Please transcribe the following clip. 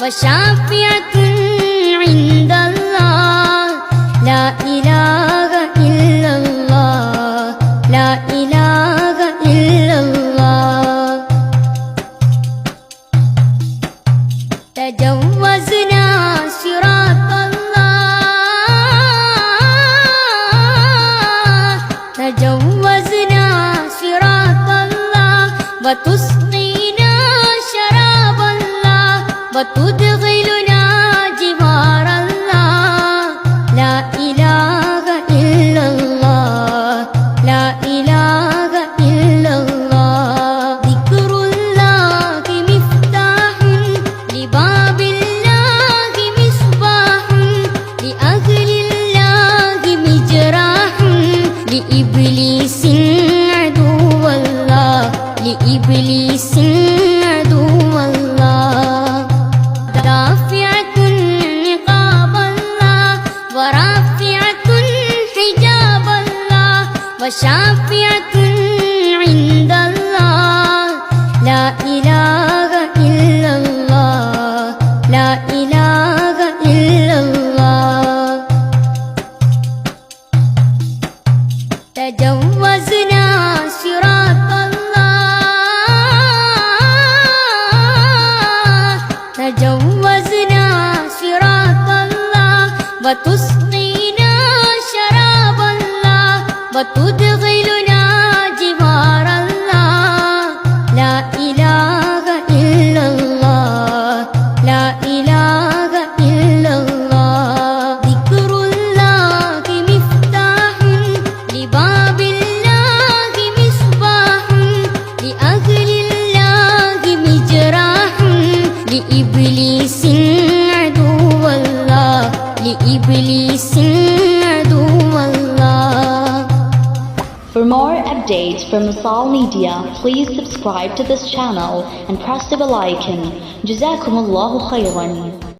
وشافعة عند الله. لا إله إلا الله. لا إله إلا الله. تجوزنا صراط الله. تجوزنا صراط الله. وتسقينا الله وتدخلنا جوار الله. لا إله إلا الله. لا إله إلا الله. ذكر الله مفتاح لباب الله مصباح لأهل الله مجراح لإبليس عدو الله لإبليس وشافعة عند الله. لا إله إلا الله. لا إله إلا الله. تجوزنا صراط الله. تجوزنا صراط الله. وتسقينا الله وتدخلنا جوار الله. لا إله إلا الله. لا إله إلا الله. ذكر الله مفتاح لباب الله مصباح لأهل الله مجراح لإبليس عدو الله لإبليس For more updates from Masal Media, please subscribe to this channel and press the bell icon. Jazakumullahu khairan.